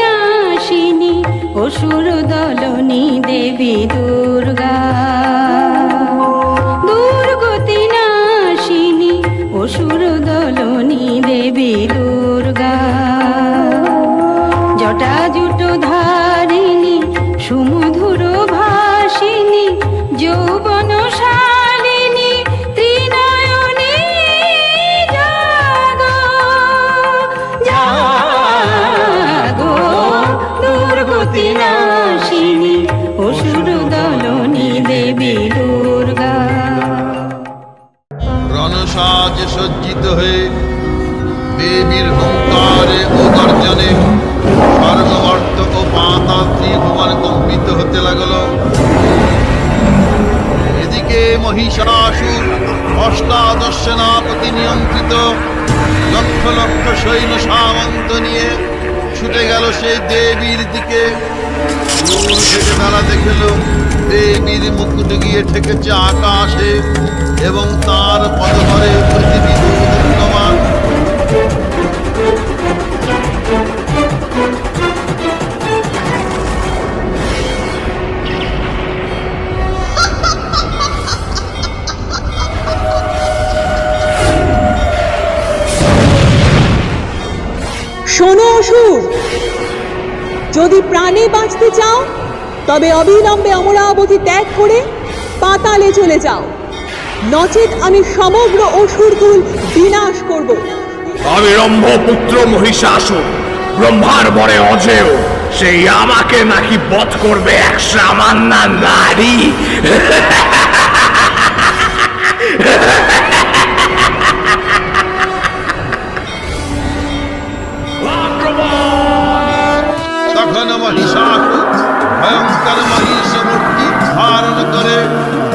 নাশিনী অসুর দলনী দেবী দুর্গা। দুর্গতি নাশিনী অসুর দলনী দেবী দুর্গা। রণসাজ সজ্জিত হয়ে দেবীর হুঙ্কারে ও গর্জনে ও পাতাল ত্রিভুবন কম্পিত হতে লাগল। এদিকে মহিষাসুর অষ্টাদশ সেনাপতি নিয়ন্ত্রিত লক্ষ লক্ষ সৈন্য সামন্ত নিয়ে ছুটে গেল সেই দেবীর দিকে। দূর থেকে তারা দেবীর মুকুট গিয়ে ঠেকেছে আকাশে এবং তার পদভরে পৃথিবী অসুর। যদি প্রাণে বাঁচতে চাও, তবে অবিলম্বে অমরাবতী ত্যাগ করে পাতালে চলে যাও। নচেত আমি সমগ্র অসুরকুল বিনাশ করব। আমি পুত্র মহিষাসুর। ব্রহ্মার বরে অজেয়। সেই আমাকে নাকি বধ করবে এক সামান্য নারী।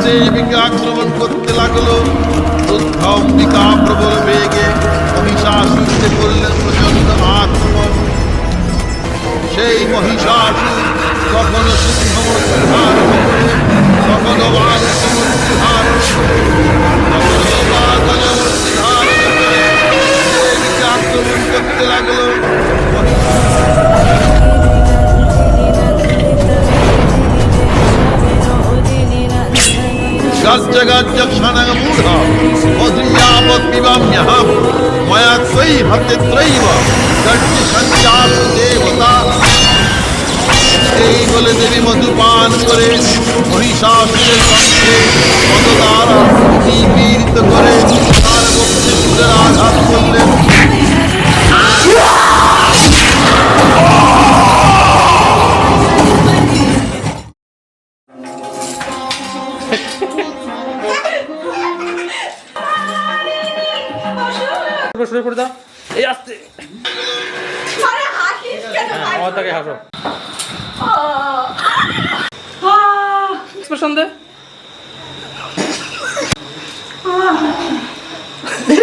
দেবীকে আক্রমণ করতে লাগল। অম্বিকা প্রবল বেগে মহিষাসুরকে করলেন প্রচণ্ড আক্রমণ। সেই মহিষাসুর কখনো সিংহমূর্তি ধারণ কখনো বালকমূর্তি ধারণ করে गज्जगज्जक्षणमूढ मधुर्यावत् पिबाम्यहं मया त्वयि भक्तित्रैव गज्जसञ्जासु देवता এই বলে দেবী মধুপান করে মহিষাসুরের কণ্ঠে মদদ্বারা নিপীড়িত করে তার বক্ষে সুরের আঘাত করলেন শুরু করে সরে পড়ে দাও। এই আসতে। হ্যাঁ, আমার তাকে হাসো। এক্সপ্রেশন